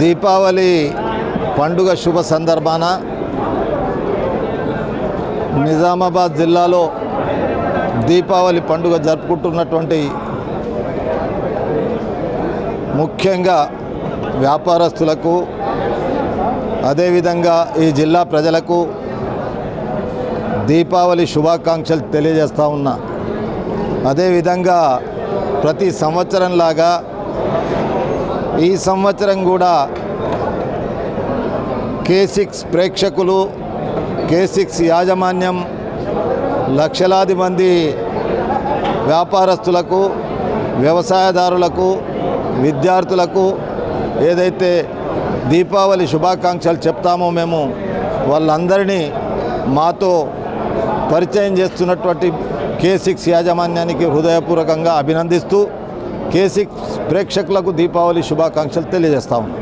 దీపావళి పండుగ శుభ సందర్భాన నిజామాబాద్ జిల్లాలో దీపావళి పండుగ జరుపుకుంటున్నటువంటి ముఖ్యంగా వ్యాపారస్తులకు అదేవిధంగా ఈ జిల్లా ప్రజలకు దీపావళి శుభాకాంక్షలు తెలియజేస్తూ ఉన్నా. అదేవిధంగా ప్రతి సంవత్సరంలాగా ఈ సంవత్సరం కూడా కే సిక్స్ ప్రేక్షకులు కే సిక్స్ యాజమాన్యం లక్షలాది మంది వ్యాపారస్తులకు వ్యవసాయదారులకు విద్యార్థులకు ఏదైతే దీపావళి శుభాకాంక్షలు చెప్తామో మేము వాళ్ళందరినీ మాతో పరిచయం చేస్తున్నటువంటి కే సిక్స్ యాజమాన్యానికి హృదయపూర్వకంగా అభినందిస్తూ కేసీ ప్రేక్షకులకు దీపావళి శుభాకాంక్షలు తెలియజేస్తా ఉన్నాం.